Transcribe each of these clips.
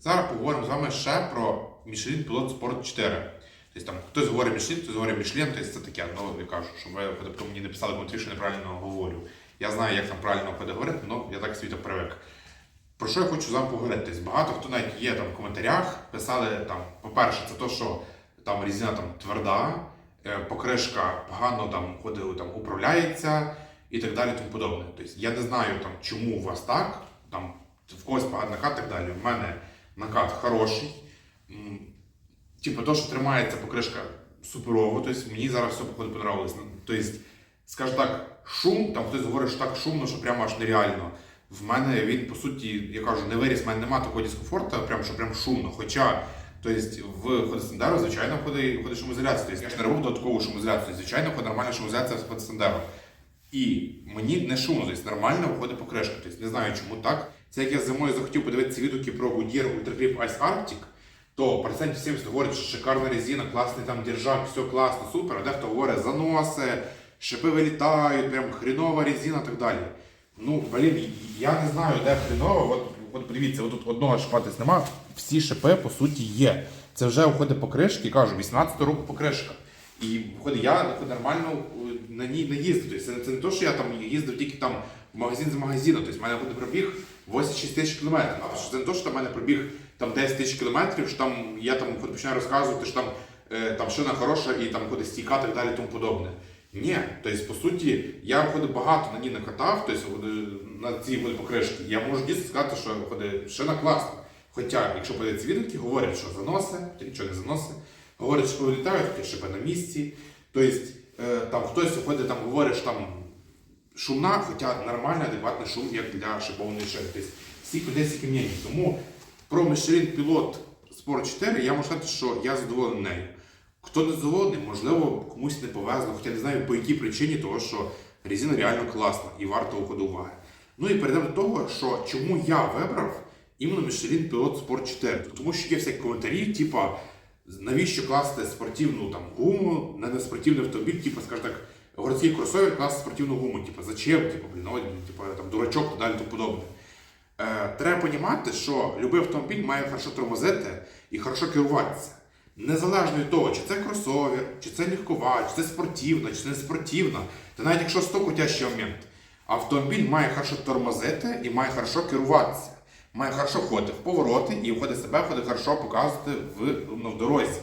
Зараз поговоримо з вами ще про Michelin Pilot Sport 4. Тобто там хтось говорить Michelin, хтось говорить Michelin, тобто це таке, ну я кажу, щоб ви потім мені не писали коментарі, що неправильно говорю. Я знаю, як там правильно говорити, але я так світо привик. Про що я хочу з вами поговорити? Тобто, багато хто навіть є там в коментарях, писали там, по-перше, це то, що там різина там тверда, е, покришка погано там ходили, там управляється і так далі, тому подобне. Тобто я не знаю там, чому у вас так, там в когось поганий накат і так далі. У мене накат хороший. Типу, то, що тримається покришка суперово, тобто мені зараз все походу понравилось. Ну, Тобто, скажу так, шум, там хтось говорить, що так шумно, що прямо аж нереально. В мене він, по суті, я кажу, не виріс, в мене немає такого дискомфорту, прям, що прям шумно. Хоча, тобто, в ходостендеру, звичайно, входить, входить шумоізоляція. Тобто, я ж не робив додаткову шумоізоляцію. Звичайно, входить нормальна шумоізоляція з ходостендеру. І мені не шумно, тобто нормально виходить покришка. Тобто не знаю, чому так. Це як я зимою захотів подивитися відгуки про Goodyear Ultra Grip Ice Arctic, то процентів 70 говорять, що шикарна резина, класний там держак, все класно, супер. А дехто говорить, заноси, шипи вилітають, прям хрінова резина і так далі. Ну, блін, я не знаю, де хрінова. От, от подивіться, от тут одного шипа десь нема, всі шипи по суті є. Це вже виходить покришки, кажу, 18 року покришка. І виходить, я нормально е, на ній не їздив. Тобто це, не- то, що я там їздив тільки там магазин за магазином. Тобто в мене буде пробіг 86 тисяч кілометрів. А це не то, що там в мене пробіг там 10 тисяч кілометрів, що там я там виходить, починаю розказувати, що там, е, там шина хороша і там ходить стійка так далі, тому подобне. Ні, тобто, по суті, я виходить, багато на ній накатав, тобто на цій покришки. Я можу дійсно сказати, що виходить, шина класна. Хоча, якщо подивитися відгуки, говорять, що заноси, хоча нічого не заноси, говорять, що вилітають, такі шипи на місці. Тобто, е, там хтось виходить, там говорить, що там шумна, хоча нормальний, адекватний шум, як для шини. Тобто, стільки десь стільки. Тому про Michelin Pilot Sport 4 я можу сказати, що я задоволений нею. Хто не задоволений, можливо, комусь не повезло, хоча не знаю по якій причині, того що резина реально класна і варта уходу уваги. Ну і перейдемо до того, що чому я вибрав іменно Michelin Pilot Sport 4. Тому що є всякі коментарі, типа, навіщо класти спортивну там, гуму на неспортивний автомобіль, типу, скажімо так, городський кросовер класти спортивну гуму, типу, зачем, типу, блін, ну, типу, там, дурачок і далі тому подобне. Е, треба розуміти, що будь-який автомобіль має хорошо тормозити і хорошо керуватися. Незалежно від того, чи це кросовер, чи це легкова, чи це спортивна, чи не спортивна. Та навіть якщо 100 крутящий момент, автомобіль має хорошо тормозити і має хорошо керуватися. Має хорошо ходити в повороти і входить себе ходить хорошо показувати в, ну, в дорозі.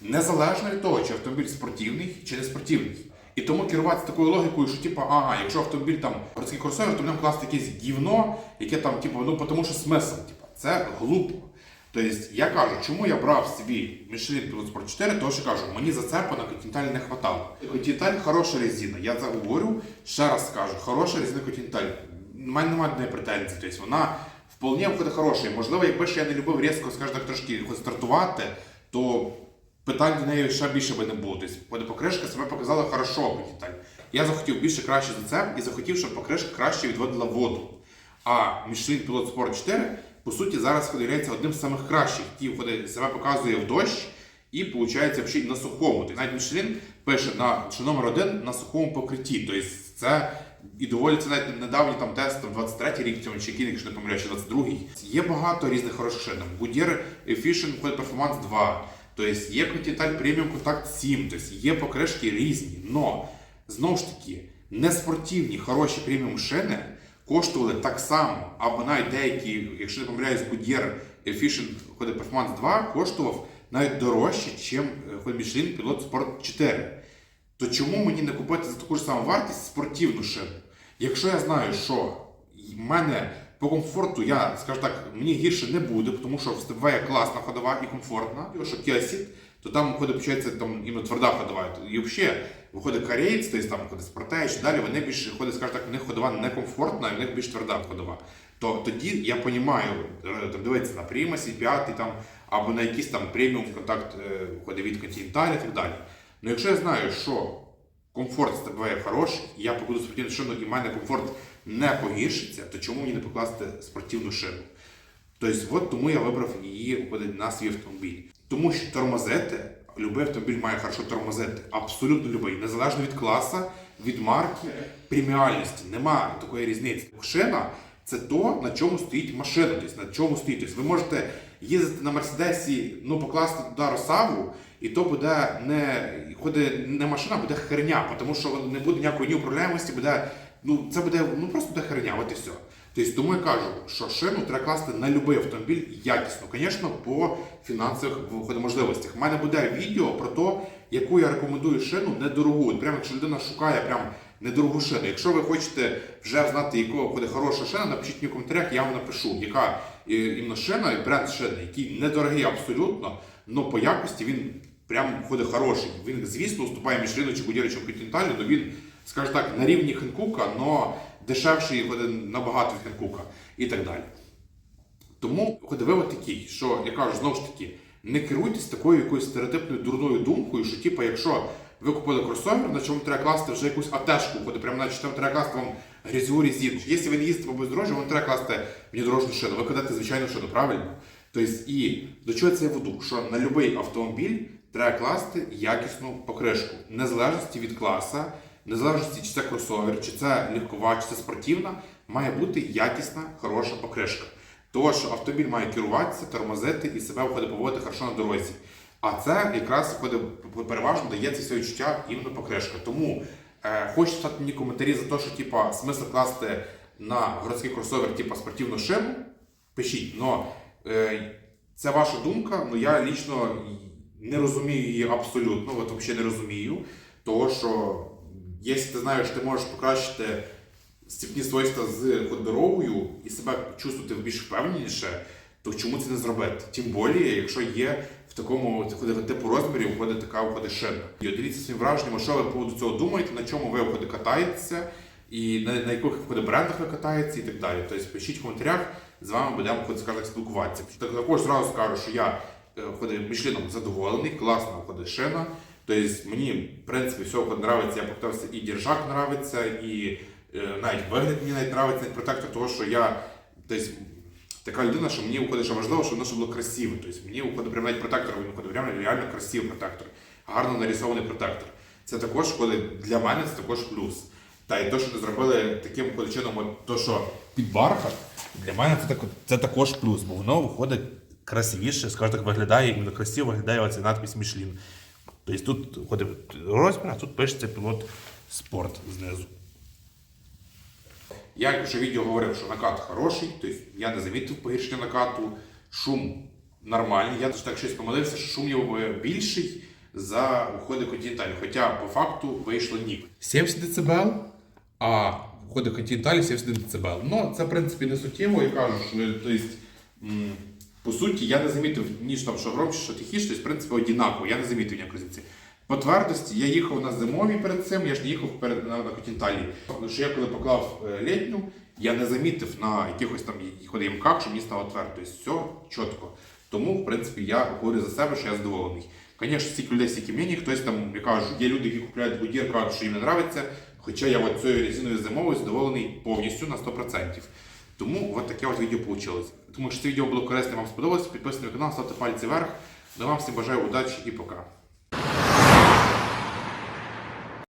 Незалежно від того, чи автомобіль спортивний чи не спортивний. І тому керуватися такою логікою, що типу, ага, якщо автомобіль там городський кросовер, то в ньому класти якесь гівно, яке там, типу, ну тому що смисл, типу, це глупо. Тобто я кажу, чому я брав собі Michelin Pilot Sport 4, тому що кажу, мені зацепа на Continental не хватало. Continental хороша резина, я це говорю, ще раз скажу, хороша резина Continental. У мене немає до неї. Тобто вона вполне виходить хороша. Можливо, якби ще я не любив різко, скажімо так, трошки стартувати, то питань до неї ще більше би не було. Тобто покришка себе показала хорошо. Я захотів більше краще зацеп і захотів, щоб покришка краще відводила воду. А Michelin Pilot Sport 4, по суті, зараз є одним з самих кращих, який входить, себе показує в дощ і виходить на сухому. Тобто навіть Michelin пише, на, що номер один на сухому покритті. Тобто це і доволі це навіть недавній там тест, там 23 рік в цьому чи якщо не помиляюсь, чи 22-й. Є багато різних хороших шинок. Goodyear Efficient Performance 2. Тобто є Continental Premium Contact 7, тобто є покришки різні. Но знову ж таки, неспортивні хороші преміум шини коштували так само, або навіть деякі, якщо не помиляюсь, Goodyear Efficient ходить Performance 2 коштував навіть дорожче, ніж Michelin Pilot Sport 4. То чому мені не купити за таку ж саму вартість спортивну шину? Якщо я знаю, що в мене по комфорту я, скажу так, мені гірше не буде, тому що Stepway класна ходова і комфортна. Що Kia Ceed, то там виходить, виходить, там іменно тверда ходова. І взагалі виходить кореєць, тобто там виходить спортеч, далі вони більше ходять, скажу так, в них ходова некомфортна, і в них більш тверда ходова. То тоді я розумію, там дивитися на Primus 5 там, або на якийсь там преміум контакт е, виходить від Continental і так далі. Ну якщо я знаю, що комфорт з тебе хороший, і я покладу спортивну шину, і в мене комфорт не погіршиться, то чому мені не покласти спортивну шину? Тобто, от тому я вибрав її на свій автомобіль. Тому що тормозити, любий автомобіль має хорошо тормозити. Абсолютно любий, незалежно від класу, від марки, преміальності. Нема такої різниці. Шина це то, на чому стоїть машина, тобто на чому стоїть. Тобто ви можете їздити на Мерседесі, ну покласти туди розсаву, і то буде не ходить не машина, буде херня, тому що не буде ніякої ні управляємості, буде, ну це буде ну просто буде херня, от і все. Тобто, тому я кажу, що шину треба класти на будь-який автомобіль якісно, звісно, по фінансових можливостях. У мене буде відео про те, яку я рекомендую шину недорогу. Прямо якщо людина шукає прям недорогу шину. Якщо ви хочете вже знати, якого буде хороша шина, напишіть мені в коментарях, я вам напишу, яка е, іменно шина, і бренд шини, який недорогий абсолютно, але по якості він прям ходить хороший. Він, звісно, уступає Мішліну чи Гудєрі, чи Континенталю, але він, скажімо так, на рівні Хенкука, але дешевший набагато від Хенкука і так далі. Тому ходовий такий, що я кажу знову ж таки, не керуйтесь такою якоюсь стереотипною дурною думкою, що типу, якщо ви купили кросовер, на чому треба класти вже якусь атешку, ходить, прямо наче там треба класти вам грязьову резину. Якщо ви не їздите по бездорожжю, вам треба класти внедорожну шину. Ви кладете звичайну шину, правильно? Тобто, і до чого це я веду? Що на будь-який автомобіль треба класти якісну покришку, незалежності від класа, незалежності, чи це кросовер, чи це легкова, чи це спортивна, має бути якісна, хороша покришка. Того, що автомобіль має керуватися, тормозити і себе виходить поводити хорошо на дорозі. А це якраз виходить переважно дає це все відчуття іменно покришка. Тому е, хочете писати мені коментарі за те, що типа смисл класти на городський кросовер, типа спортивну шину, пишіть. Но е, це ваша думка, але я лічно не розумію її абсолютно, от взагалі не розумію. Того, що якщо ти знаєш, що ти можеш покращити стіпні свойства з дорогою і себе чувствувати більш впевненіше, то чому це не зробити? Тим більше, якщо є в такому типу розмірі входить така виходить шина. І діліться своїм враженням, що ви по поводу цього думаєте, на чому ви виходить, катаєтеся, і на, на яких виходить, брендах ви катаєтеся і так далі. Тобто пишіть в коментарях, з вами будемо виходить, скажімо, спілкуватися. Так, також зразу скажу, що я е, Мішліном задоволений, класна виходить шина. Тобто мені, в принципі, все нравиться, я покатався і держак нравиться, і навіть вигляд мені навіть нравиться, навіть протектор, того, що я десь така людина, що мені виходить, що важливо, щоб воно щоб було красиво. Тобто мені виходить прям навіть протектор, він виходить прям реально красивий протектор, гарно нарисований протектор. Це також виходить, для мене це також плюс. Та і те, що зробили таким чином, то, що під бархат, для мене це, так, це також плюс, бо воно виходить красивіше, скажімо так, виглядає іменно красиво, виглядає оця надпись Мішлін. Тобто тут виходить розмір, а тут пишеться пілот спорт знизу. Я вже відео говорив, що накат хороший, тобто я не замітив погіршення накату, шум нормальний. Я так щось помилився, що шум його більший за уходи континенталі. Хоча по факту вийшло ні. 70 дБ, а входи континенталі 70 дБ. Ну, це в принципі не суттєво, я кажу, що тобто, по суті я не замітив ніж там, що громче, що тихіше, тобто, в принципі, однаково, я не замітив ніякої різниці. По твердості я їхав на зимовій перед цим, я ж не їхав перед на, на континенталі. Що я коли поклав е, літню, я не замітив на якихось там ходимках, що мені стало твердо. Все чітко. Тому, в принципі, я говорю за себе, що я задоволений. Звісно, стільки людей, стільки мені, хтось там, я кажу, є люди, які купляють будір, кажуть, що їм не подобається. Хоча я от цією резиною зимовою задоволений повністю на 100%. Тому от таке от відео вийшло. Тому що це відео було корисне, вам сподобалося, підписуйтесь на канал, ставте пальці вверх. Ну, вам всім бажаю удачі і пока.